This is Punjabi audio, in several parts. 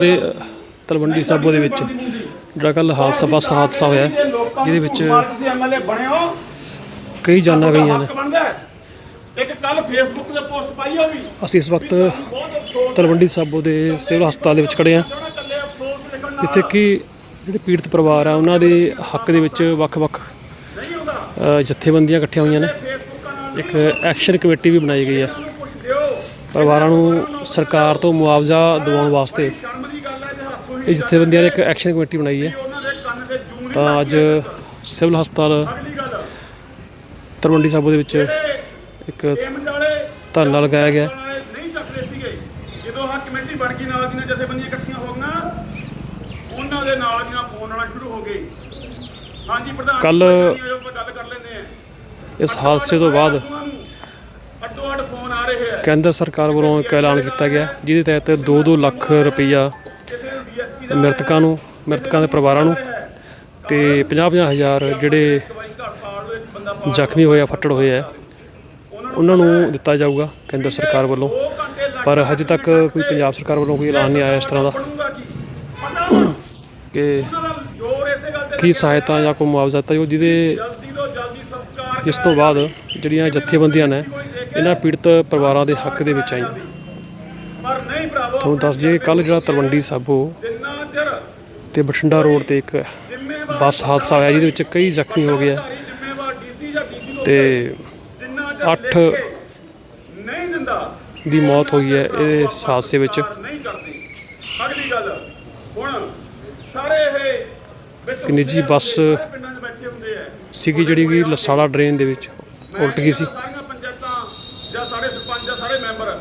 ਦੇ ਤਲਵੰਡੀ ਸਾਬੋ ਦੇ ਵਿੱਚ ਜਿਹੜਾ ਕੱਲ ਹਾਦਸਾ ਬੱਸ ਹਾਦਸਾ ਹੋਇਆ ਜਿਹਦੇ ਵਿੱਚ ਕਈ ਜਾਨਾਂ ਗਈਆਂ ਨੇ। ਇੱਕ ਕੱਲ ਫੇਸਬੁੱਕ ਤੇ ਪੋਸਟ ਪਾਈ ਆ ਵੀ ਅਸੀਂ ਇਸ ਵਕਤ ਤਲਵੰਡੀ ਸਾਬੋ ਦੇ ਸਿਵਲ ਹਸਪਤਾਲ ਦੇ ਵਿੱਚ ਖੜੇ ਹਾਂ। ਜਿੱਥੇ ਕਿ ਜਿਹੜੇ ਪੀੜਤ ਪਰਿਵਾਰ ਆ, ਉਹਨਾਂ ਦੇ ਹੱਕ ਦੇ ਵਿੱਚ ਵੱਖ-ਵੱਖ ਜਥੇਬੰਦੀਆਂ ਇਕੱਠੀਆਂ ਹੋਈਆਂ ਨੇ। ਇੱਕ ਐਕਸ਼ਨ ਕਮੇਟੀ ਵੀ ਬਣਾਈ ਗਈ ਹੈ ਪਰਿਵਾਰਾਂ ਨੂੰ ਸਰਕਾਰ ਤੋਂ ਮੁਆਵਜ਼ਾ ਦਿਵਾਉਣ ਵਾਸਤੇ ਇਹ ਜਥੇਬੰਦੀਆਂ ਨੇ ਇੱਕ ਐਕਸ਼ਨ ਕਮੇਟੀ ਬਣਾਈ ਹੈ। ਤਾਂ ਅੱਜ ਸਿਵਲ ਹਸਪਤਾਲ ਅਗਲੀ ਤਲਵੰਡੀ ਸਾਬੋ ਦੇ ਵਿੱਚ ਇੱਕ ਧਰਨਾ ਲਗਾਇਆ ਗਿਆ। ਨਹੀਂ ਚੱਕਦੇ ਸੀਗੇ ਜਦੋਂ ਆਹ ਕਮੇਟੀ ਬਣ ਗਈ ਨਾਲ ਦੀਆਂ ਜਥੇਬੰਦੀਆਂ ਇਕੱਠੀਆਂ ਹੋ ਗਈਆਂ ਉਹਨਾਂ ਦੇ ਨਾਲ ਦੀਆਂ ਫੋਨ ਆਉਣਾ ਸ਼ੁਰੂ ਹੋ ਗਏ ਹਾਂਜੀ ਪ੍ਰਧਾਨ ਕੱਲ੍ਹ ਗੱਲ ਕਰ ਲੈਂਦੇ ਆ ਇਸ ਹਾਦਸੇ ਤੋਂ ਬਾਅਦ ਅੱਡੋ ਅੱਡ ਫੋਨ ਆ ਰਹੇ ਆ ਕੇਂਦਰ ਸਰਕਾਰ ਵੱਲੋਂ ਇੱਕ ਐਲਾਨ ਕੀਤਾ ਗਿਆ, ਜਿਹਦੇ ਤਹਿਤ 2-2 ਲੱਖ ਰੁਪਈਆ ਮ੍ਰਿਤਕਾਂ ਨੂੰ ਮ੍ਰਿਤਕਾਂ ਦੇ ਪਰਿਵਾਰਾਂ ਨੂੰ ਤੇ 50-50 ਹਜ਼ਾਰ ਜਿਹੜੇ ਜ਼ਖਮੀ ਹੋਏ ਆ ਫੱਟੜ ਹੋਏ ਆ ਉਹਨਾਂ ਨੂੰ ਦਿੱਤਾ ਜਾਊਗਾ ਕੇਂਦਰ ਸਰਕਾਰ ਵੱਲੋਂ। ਪਰ ਹਜੇ ਤੱਕ ਕੋਈ ਪੰਜਾਬ ਸਰਕਾਰ ਵੱਲੋਂ ਕੋਈ ਐਲਾਨ ਨਹੀਂ ਆਇਆ ਇਸ ਤਰ੍ਹਾਂ ਦਾ ਕੀ ਕਿ ਇਸੇ ਤੇ ਸਹਾਇਤਾ ਜਾਂ ਕੋਈ ਮੁਆਵਜ਼ਾ ਜਾਊ ਜਿਹਦੇ ਜਲਦੀ ਤੋਂ ਤੋਂ ਬਾਅਦ ਜਿਹੜੀਆਂ ਜਥੇਬੰਦੀਆਂ ਨੇ ਇਹਨਾਂ ਪੀੜਤ ਪਰਿਵਾਰਾਂ ਦੇ ਹੱਕ ਦੇ ਵਿੱਚ ਆਈਆਂ। ਤੁਹਾਨੂੰ ਦੱਸ ਦਈਏ ਕੱਲ ਜਿਹੜਾ ਤਲਵੰਡੀ ਸਾਬੋ ਤੇ ਬਠਿੰਡਾ ਰੋਡ ਤੇ ਇੱਕ ਬੱਸ ਹਾਦਸਾ ਹੋਇਆ, ਜਿਹਦੇ ਵਿੱਚ ਕਈ ਜ਼ਖਮੀ ਹੋ ਗਏ ਆ। ਤੇ ਜਿੰਨਾ ਅੱਠ ਦੀ ਮੌਤ ਹੋਈ ਹੈ ਇਹ ਹਾਦਸੇ ਵਿੱਚ। ਅਗਲੀ ਗੱਲ ਹੁਣ ਸਾਰੇ ਇਹ ਵਿੱਚ ਨਿੱਜੀ ਬੱਸ ਸੀਗੀ ਜਿਹੜੀ ਕਿ ਲਸਾਲਾ ਡਰੇਨ ਦੇ ਵਿੱਚ ਉਲਟ ਗਈ ਸੀ। ਜਾਂ ਸਾਡੇ ਸਰਪੰਚ ਜਾਂ ਸਾਰੇ ਮੈਂਬਰ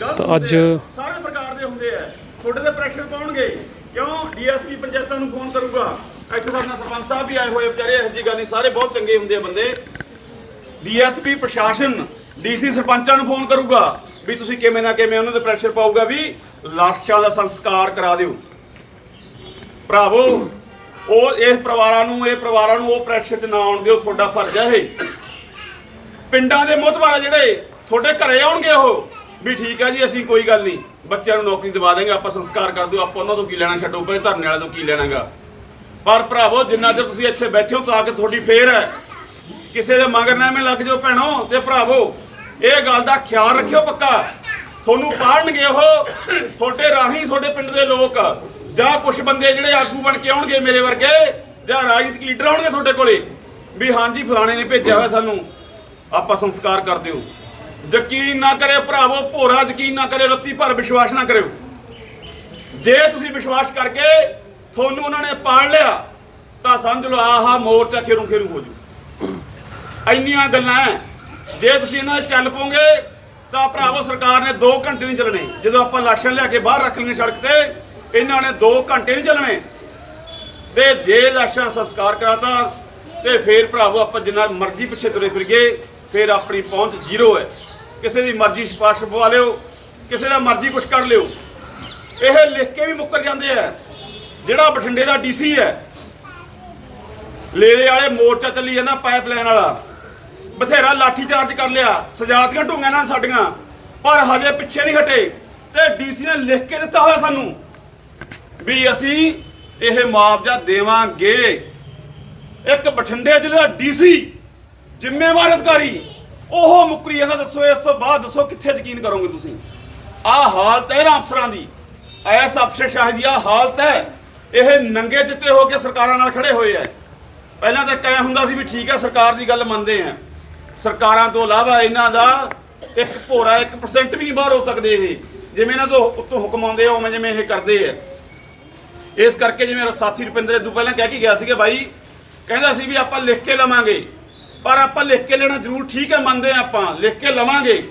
ਤਾਂ ਅੱਜ ਸਾਰੇ ਪ੍ਰਕਾਰ ਦੇ ਹੁੰਦੇ ਆ। ਤੁਹਾਡੇ ਤੇ ਪ੍ਰੈਸ਼ਰ ਪਾਉਣਗੇ। ਕਿਉਂ? ਡੀਐਸਪੀ ਪੰਚਾਇਤਾਂ ਨੂੰ ਫੋਨ ਕਰੂਗਾ। ਇੱਥੇ ਸਾਡੇ ਨਾਲ ਸਰਪੰਚ ਸਾਹਿਬ ਵੀ ਆਏ ਹੋਏ ਵਿਚਾਰੇ ਇਹੋ ਜਿਹੀ ਗੱਲ ਨਹੀਂ, ਸਾਰੇ ਬਹੁਤ ਚੰਗੇ ਹੁੰਦੇ ਆ ਬੰਦੇ। ਡੀਐਸਪੀ, ਪ੍ਰਸ਼ਾਸਨ, ਡੀਸੀ ਸਰਪੰਚਾਂ ਨੂੰ ਫੋਨ ਕਰੂਗਾ ਵੀ ਤੁਸੀਂ ਕਿਵੇਂ ਨਾ ਕਿਵੇਂ ਉਹਨਾਂ ਤੇ ਪ੍ਰੈਸ਼ਰ ਪਾਊਗਾ ਵੀ ਲਾਸ਼ਾਂ ਦਾ ਸੰਸਕਾਰ ਕਰਾ ਦਿਓ। ਭਰਾਵੋ, ਉਹ ਇਹ ਪਰਿਵਾਰਾਂ ਨੂੰ, ਇਹ ਪਰਿਵਾਰਾਂ ਨੂੰ ਉਹ ਪ੍ਰੈਸ਼ਰ 'ਚ ਨਾ ਆਉਣ ਦਿਓ, ਤੁਹਾਡਾ ਫਰਜ਼ ਹੈ ਇਹ। ਪਿੰਡਾਂ ਦੇ ਮੁਤਬਾਰਾ ਜਿਹੜੇ, ਤੁਹਾਡੇ ਘਰੇ ਆਉਣਗੇ ਉਹ। ਵੀ ਠੀਕ ਹੈ ਜੀ, ਅਸੀਂ ਕੋਈ ਗੱਲ ਨਹੀਂ। ਬੱਚਿਆਂ ਨੂੰ ਨੌਕਰੀ ਦਿਵਾ ਦੇਂਗੇ ਆਪਾਂ ਸੰਸਕਾਰ ਕਰ ਦਿਓ, ਆਪਾਂ ਉਹਨਾਂ ਤੋਂ ਕੀ ਲੈਣਾ, ਛੱਡੋ ਪਰੇ ਧਰਨੇ ਵਾਲੇ ਤੋਂ ਕੀ ਲੈਣਾਗਾ। ਪਰ ਭਰਾਵੋ, ਜਿੰਨਾ ਚਿਰ ਤੁਸੀਂ ਇੱਥੇ ਬੈਠੇ ਹੋ, ਤਾਂ ਕਿ ਤੁਹਾਡੀ ਫੇਰ ਹੈ। ਕਿਸੇ ਦੇ ਮਗਰ ਲੱਗ ਜਾਓ ਭੈਣੋ, ਤੇ ਭਰਾਵੋ, ਇਹ ਗੱਲ ਦਾ ਖਿਆਲ ਰੱਖਿਓ ਪੱਕਾ। ਤੁਹਾਨੂੰ ਪਾੜਨਗੇ ਉਹ, ਤੁਹਾਡੇ ਰਾਹੀਂ ਤੁਹਾਡੇ ਪਿੰਡ ਦੇ ਲੋਕ। ਜਾਂ ਕੁਝ ਬੰਦੇ ਜਿਹੜੇ ਆਗੂ ਬਣ ਕੇ ਆਉਣਗੇ ਮੇਰੇ ਵਰਗੇ, ਜਾਂ ਰਾਜਨੀਤਿਕ ਲੀਡਰ ਆਉਣਗੇ ਤੁਹਾਡੇ ਕੋਲੇ, ਵੀ ਹਾਂਜੀ, ਫਲਾਣੇ ਨੇ ਭੇਜਿਆ ਹੋਇਆ ਸਾਨੂੰ, ਆਪਾਂ ਸੰਸਕਾਰ ਕਰ ਦਿਓ। ਯਕੀਨ ਨਾ ਕਰੇ ਭਰਾਵੋ, ਭੋਰਾ ਯਕੀਨ ਨਾ ਕਰੇ, ਰੱਤੀ ਭਰ ਵਿਸ਼ਵਾਸ ਨਾ ਕਰਿਓ। ਜੇ ਤੁਸੀਂ ਵਿਸ਼ਵਾਸ ਕਰਕੇ ਤੁਹਾਨੂੰ ਉਹਨਾਂ ਨੇ ਪਾੜ ਲਿਆ, ਤਾਂ ਸਮਝ ਲਓ ਆਹਾ ਮੋਰਚਾ ਖੇਰੂ ਖੇਰੂ ਹੋ ਜੂ। ਇੰਨੀਆਂ ਗੱਲਾਂ ਜੇ ਤੁਸੀਂ ਇਹਨਾਂ ਦੇ ਚੱਲ ਪੋਗੇ ਤਾਂ ਭਰਾਵੋ, ਸਰਕਾਰ ਨੇ 2 ਘੰਟੇ ਨਹੀਂ ਚੱਲਣੇ। ਜਦੋਂ ਆਪਾਂ ਲਾਸ਼ਾਂ ਲਿਆ ਕੇ ਬਾਹਰ ਰੱਖ ਲੈਣੇ ਸੜਕ ਤੇ, ਇਹਨਾਂ ਨੇ 2 ਘੰਟੇ ਨਹੀਂ ਚੱਲਣੇ। ਤੇ ਜੇ ਲਾਸ਼ਾਂ ਸੰਸਕਾਰ ਕਰਾਤਾ, ਤੇ ਫੇਰ ਭਰਾਵੋ, ਆਪਾਂ ਜਿੰਨਾ ਮਰਜ਼ੀ ਪਿੱਛੇ ਤੁਰੇ ਫਿਰ ਗਏ ਫੇਰ ਆਪਣੀ ਪਹੁੰਚ ਜ਼ੀਰੋ ਹੈ ਕਿਸੇ ਦੀ ਮਰਜ਼ੀ ਸਿਫਾਰਿਸ਼ ਪਵਾ ਲਿਓ, ਕਿਸੇ ਦਾ ਮਰਜ਼ੀ ਕੁਝ ਕਰ ਲਿਓ। ਇਹ ਲਿਖ ਕੇ ਵੀ ਮੁੱਕਰ ਜਾਂਦੇ ਆ। ਜਿਹੜਾ ਬਠਿੰਡੇ ਦਾ ਡੀਸੀ ਹੈ, ਲੇਲੇ ਵਾਲੇ ਮੋਰਚਾ ਚੱਲੀ ਜਾਂਦਾ ਪਾਈਪਲਾਈਨ ਵਾਲਾ। ਬਥੇਰਾ ਲਾਠੀ ਚਾਰਜ ਕਰ ਲਿਆ, ਸਜਾਤੀਆਂ ਢੂੰਗਾਂ ਨਾਲ ਸਾਡੀਆਂ, ਪਰ ਹਜੇ ਪਿੱਛੇ ਨਹੀਂ ਹਟੇ। ਤੇ ਡੀਸੀ ਨੇ ਲਿਖ ਕੇ ਦਿੱਤਾ ਹੋਇਆ ਸਾਨੂੰ ਵੀ ਅਸੀਂ ਇਹ ਮੁਆਵਜ਼ਾ ਦੇਵਾਂਗੇ। ਇੱਕ ਬਠਿੰਡੇ ਜ਼ਿਲ੍ਹੇ ਦਾ ਡੀਸੀ, ਜ਼ਿੰਮੇਵਾਰ ਅਧਿਕਾਰੀ ਉਹ ਮੁਕਰੀ ਜਾਂਦਾ ਦੱਸੋ, ਇਸ ਤੋਂ ਬਾਅਦ ਦੱਸੋ ਕਿੱਥੇ ਯਕੀਨ ਕਰੋਗੇ ਤੁਸੀਂ? ਆਹ ਹਾਲਤ ਹੈ ਨਾ ਅਫਸਰਾਂ ਦੀ। ਐਸ ਅਫਸਰ ਸ਼ਾਹ ਦੀ ਆਹ ਹਾਲਤ ਹੈ। ਇਹ ਨੰਗੇ ਚਿੱਟੇ ਹੋ ਕੇ ਸਰਕਾਰਾਂ ਨਾਲ ਖੜੇ ਹੋਏ ਐ ਪਹਿਲਾਂ ਤਾਂ ਕਹਿ ਹੁੰਦਾ ਸੀ ਵੀ ਠੀਕ ਹੈ, ਸਰਕਾਰ ਦੀ ਗੱਲ ਮੰਨਦੇ ਆ ਸਰਕਾਰਾਂ ਤੋਂ ਇਲਾਵਾ ਇਹਨਾਂ ਦਾ ਇੱਕ ਭੋਰਾ 1% ਵੀ ਨਹੀਂ ਬਾਹਰ ਹੋ ਸਕਦੇ ਇਹ। ਜਿਵੇਂ ਇਹਨਾਂ ਤੋਂ ਉੱਤੋਂ ਹੁਕਮ ਆਉਂਦੇ ਆ, ਉਵੇਂ ਜਿਵੇਂ ਇਹ ਕਰਦੇ ਆ। ਇਸ ਕਰਕੇ ਜਿਵੇਂ ਸਾਥੀ ਰੁਪਿੰਦਰ ਇਦੋਂ ਪਹਿਲਾਂ ਕਹਿ ਕੇ ਗਿਆ ਸੀ ਕਿ ਭਾਈ ਕਹਿੰਦਾ ਸੀ ਵੀ ਆਪਾਂ ਲਿਖ ਕੇ ਲਵਾਂਗੇ। ਪਰ ਆਪਾਂ ਲਿਖ ਕੇ ਲੈਣਾ ਜ਼ਰੂਰ ਠੀਕ ਹੈ, ਮੰਨਦੇ ਆ ਆਪਾਂ, ਲਿਖ ਕੇ ਲਵਾਂਗੇ।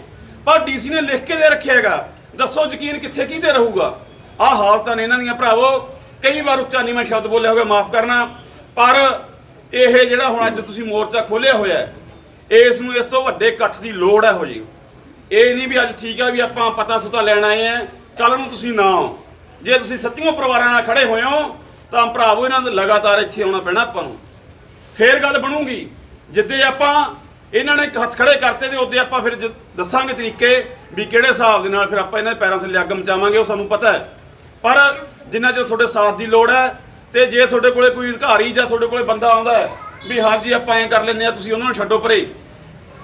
ਪਰ ਡੀਸੀ ਨੇ ਲਿਖ ਕੇ ਦੇ ਰੱਖਿਆ ਹੈਗਾ। ਦੱਸੋ ਯਕੀਨ ਕਿੱਥੇ ਕਿਤੇ ਰਹੂਗਾ? ਆਹ ਹਾਲਤਾਂ ਨੇ ਇਹਨਾਂ ਦੀਆਂ ਭਰਾਵੋ। ਕਈ ਵਾਰ ਉੱਚਾ ਨੀਵਾਂ ਸ਼ਬਦ ਬੋਲਿਆ ਹੋਵੇ, ਮਾਫ ਕਰਨਾ। ਪਰ ਇਹ ਜਿਹੜਾ ਹੁਣ ਅੱਜ ਤੁਸੀਂ ਮੋਰਚਾ ਖੋਲਿਆ ਹੋਇਆ ਇਸ ਨੂੰ ਇਸ ਤੋਂ ਵੱਡੇ ਇਕੱਠ ਦੀ ਲੋੜ ਹੈ ਹੋ ਜੀ ਇਹ ਨਹੀਂ ਵੀ ਅੱਜ ਠੀਕ ਆ ਵੀ ਆਪਾਂ ਪਤਾ ਸੁਤਾ ਲੈਣ ਆਏ ਆ ਕੱਲ ਨੂੰ ਤੁਸੀਂ ਨਾ ਆਓ। ਜੇ ਤੁਸੀਂ ਸੱਤੀਆਂ ਪਰਿਵਾਰਾਂ ਨਾਲ ਖੜੇ ਹੋਏ ਹੋ, ਤਾਂ ਭਰਾਵੋ ਇਹਨਾਂ ਦੇ ਲਗਾਤਾਰ ਇੱਥੇ ਆਉਣਾ ਪੈਣਾ ਆਪਾਂ ਨੂੰ। ਫੇਰ ਗੱਲ ਬਣੂਗੀ। ਜਿੱਦੇ ਆਪਾਂ ਇਹਨਾਂ ਨੇ ਹੱਥ ਖੜੇ ਕਰਤੇ ਤੇ ਉਹਦੇ ਆਪਾਂ ਫਿਰ ਜ- ਦੱਸਾਂਗੇ ਤਰੀਕੇ ਵੀ ਕਿਹੜੇ ਹਿਸਾਬ ਦੇ ਨਾਲ ਫਿਰ ਆਪਾਂ ਇਹਨਾਂ ਦੇ ਪੈਰਾਂ ਥੱਲੇ ਅੱਗ ਮਚਾਵਾਂਗੇ, ਉਹ ਸਾਨੂੰ ਪਤਾ ਹੈ। ਪਰ ਜਿੰਨਾ ਚਿਰ ਤੁਹਾਡੇ ਸਾਥ ਦੀ ਲੋੜ ਹੈ ਤੇ ਜੇ ਤੁਹਾਡੇ ਕੋਲੇ ਕੋਈ ਅਧਿਕਾਰੀ ਜਾਂ ਤੁਹਾਡੇ ਕੋਲੇ ਬੰਦਾ ਆਉਂਦਾ ਹੈ ਵੀ ਹਾਂਜੀ ਆਪਾਂ ਐਂ ਕਰ ਲੈਂਦੇ ਆ ਤੁਸੀਂ ਉਹਨਾਂ ਨੂੰ ਛੱਡੋ ਪਰੇ।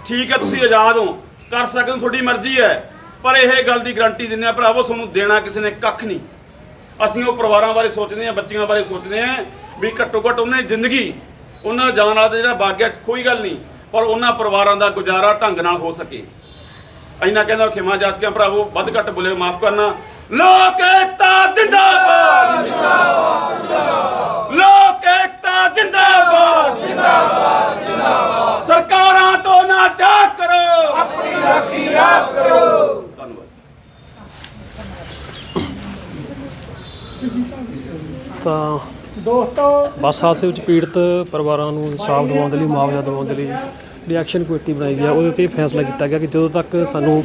ਠੀਕ ਹੈ, ਤੁਸੀਂ ਆਜ਼ਾਦ ਹੋ, ਕਰ ਸਕਦੇ ਹੋ ਤੁਹਾਡੀ ਮਰਜ਼ੀ ਹੈ। ਪਰ ਇਹ ਗੱਲ ਦੀ ਗਰੰਟੀ ਦਿੰਦੇ ਆ ਭਰਾਵੋ, ਤੁਹਾਨੂੰ ਦੇਣਾ ਕਿਸੇ ਨੇ ਕੱਖ ਨਹੀਂ। ਅਸੀਂ ਉਹ ਪਰਿਵਾਰਾਂ ਬਾਰੇ ਸੋਚਦੇ ਹਾਂ, ਬੱਚਿਆਂ ਬਾਰੇ ਸੋਚਦੇ ਹਾਂ ਵੀ ਘੱਟੋ ਘੱਟ ਉਹਨਾਂ ਦੀ ਜ਼ਿੰਦਗੀ ਉਹਨਾਂ ਜਾਣ ਵਾਲਾ ਜਿਹੜਾ ਬਾਗਿਆ ਕੋਈ ਗੱਲ ਨਹੀਂ, ਪਰ ਉਹਨਾਂ ਪਰਿਵਾਰਾਂ ਦਾ ਗੁਜ਼ਾਰਾ ਢੰਗ ਨਾਲ ਹੋ ਸਕੇ। ਇੰਨਾ ਕਹਿੰਦਾ ਖਿਮਾ ਜਾਸ ਕੇ ਭਰਾਵੋ, ਵੱਧ ਘੱਟ ਬੋਲੇ ਮਾਫ ਕਰਨਾ। ਲੋਕ ਏਕਤਾ ਜਿੰਦਾਬਾਦ! ਜਿੰਦਾਬਾਦ ਲੋਕ ਏਕਤਾ ਜਿੰਦਾਬਾਦ! ਜਿੰਦਾਬਾਦ ਜਿੰਦਾਬਾਦ ਸਰਕਾਰਾਂ ਤੋਂ ਨਾ ਜਾ ਕਰੋ! ਆਪਣੀ ਰਾਖੀ ਆਪ ਕਰੋ ਧੰਨਵਾਦ ਤਾਂ ਬੱਸ ਹਾਦਸੇ ਵਿੱਚ ਪੀੜਤ ਪਰਿਵਾਰਾਂ ਨੂੰ ਇਨਸਾਫ ਦਿਵਾਉਣ ਦੇ ਲਈ, ਮੁਆਵਜ਼ਾ ਦਿਵਾਉਣ ਦੇ ਲਈ ਜਿਹੜੀ ਐਕਸ਼ਨ ਕਮੇਟੀ ਬਣਾਈ ਗਈ ਹੈ। ਉਹਦੇ ਤੇ ਇਹ ਫੈਸਲਾ ਕੀਤਾ ਗਿਆ ਕਿ ਜਦੋਂ ਤੱਕ ਸਾਨੂੰ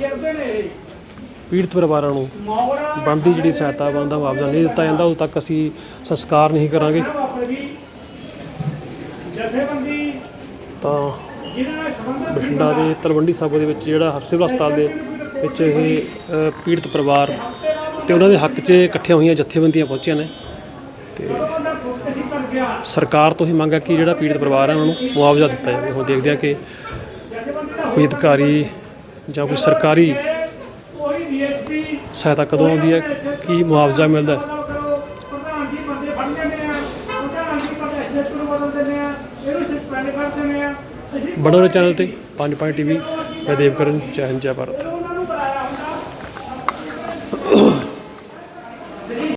ਪੀੜਤ ਪਰਿਵਾਰਾਂ ਨੂੰ ਬਣਦੀ ਜਿਹੜੀ ਸਹਾਇਤਾ, ਬਣਦਾ ਮੁਆਵਜ਼ਾ ਨਹੀਂ ਦਿੱਤਾ ਜਾਂਦਾ, ਉਦੋਂ ਤੱਕ ਅਸੀਂ ਸੰਸਕਾਰ ਨਹੀਂ ਕਰਾਂਗੇ। ਤਾਂ ਬਠਿੰਡਾ ਦੇ ਤਲਵੰਡੀ ਸਾਬੋ ਦੇ ਵਿੱਚ ਜਿਹੜਾ ਹਰਸਿਵਲ ਹਸਪਤਾਲ ਦੇ ਵਿੱਚ ਇਹ ਪੀੜਤ ਪਰਿਵਾਰ ਤੇ ਉਹਨਾਂ ਦੇ ਹੱਕ 'ਚ ਇਕੱਠੀਆਂ ਹੋਈਆਂ ਜਥੇਬੰਦੀਆਂ ਪਹੁੰਚੀਆਂ ਨੇ ਦਾ ਫੋਕਸ ਹੀ ਕਰ ਗਿਆ ਸਰਕਾਰ ਤੋਂ ਹੀ ਮੰਗ ਹੈ ਕਿ ਜਿਹੜਾ ਪੀੜਤ ਪਰਿਵਾਰ ਹੈ ਉਹਨਾਂ ਨੂੰ ਮੁਆਵਜ਼ਾ ਦਿੱਤਾ ਜਾਵੇ। ਹੁਣ ਦੇਖਦੇ ਹਾਂ ਕਿ ਕੋਈ ਅਧਿਕਾਰੀ ਜਾਂ ਕੋਈ ਸਰਕਾਰੀ ਸਹਾਇਤਾ ਕਦੋਂ ਆਉਂਦੀ ਹੈ, ਕੀ ਮੁਆਵਜ਼ਾ ਮਿਲਦਾ ਹੈ? ਕਰੋ ਚੈਨਲ ਤੇ ਪੰਜ ਪੁਆਇੰਟ ਟੀਵੀ, ਮੈਂ ਦੇਵਕਰਨ, ਜੈ ਹਿੰਦ, ਜੈ ਭਾਰਤ।